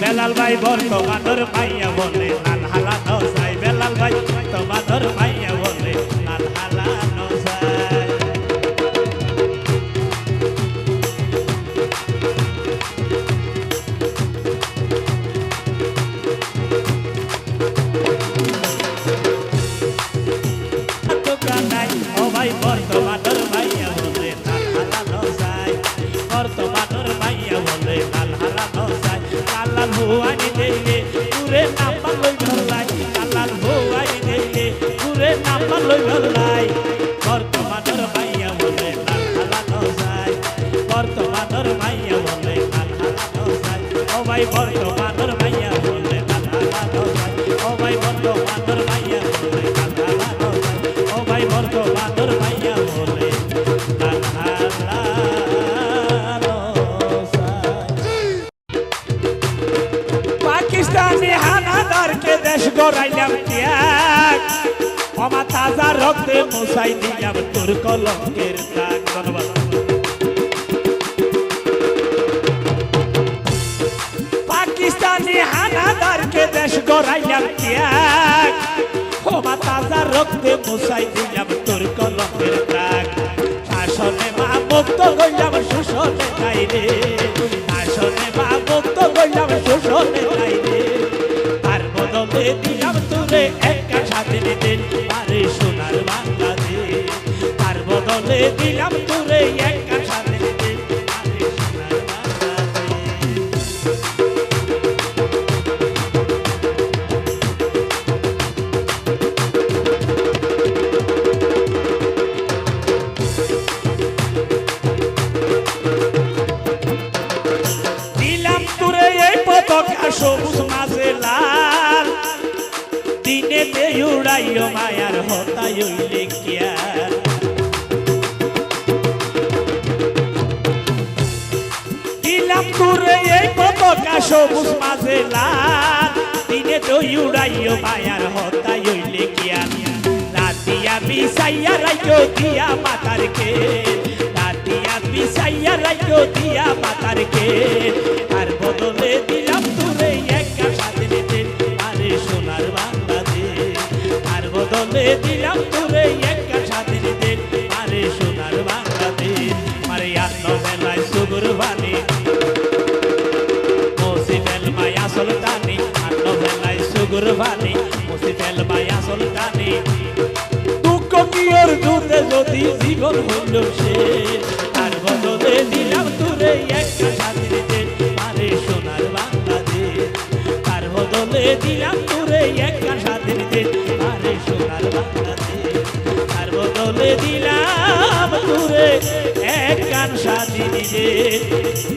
বেলাল ভাই বর্তমানের মাইয়া বলে লাল হালানো চাই বেলাল ভাই, তোমাদের মাইয়া বলে লাল হালানো চাই নাই। ও ভাই বর্তমানের মাইয়া বলে লাল হালানো চাই ভাই বর্তমানের মাইয়া বলে লাল হালানো চাই ও রক্তে মুসাই দিলাম তোর কলঙ্কের দাগ। ধন্যবাদ। গড়াইলাম ত্যাগ। আমার তাজা রক্তে মুসাই দিলাম তোর কলঙ্কের দাগ। শাসনে মা মুক্ত হইলাম শোষণে নাই রে শাসনে মা মুক্ত হইলাম শোষণে নাই রে তার বদলে দিলাম তোরে একটা স্বাধীন দিন আরে সোনার বাংলাদেশ। তার বদলে দিলাম তোরে সবুজ মাঝে লাল দিনে তে উড়াইও মায়ার হতাই হইলে কিয়া দিলাম সবুজ মাঝে লাল দিনে তো উড়াইও মায়ার হতাই হইলে কিয়া রাতিয়া বিসাইয়া রাইজো দিয়া মাতার কে রাতিয়া বিসাইয়া রাইজো দিয়া মাতার কে বদলে দিলাম তোরে একা স্বাধীন দিন। আরে সোনার বাংলাদেশ, আরে আন্ন বেলায় সুগুর বাণী মুসিফেল মায়া সুলতানি আন্ন বেলায় সুগুর বাণী মুসিফেল মায়া সুলতানি। দুঃখ কি ওর দুধে যদি জীবন হইল সে? তার বদলে দিলাম তোরে একটা স্বাধীন দেশ আরে সোনার বাংলাদেশ, তার বদলে দিলাম তোরে একটা আরে সোনার বাংলাদেশ দিলাম দূরে এক গান সোনার বাংলাদেশ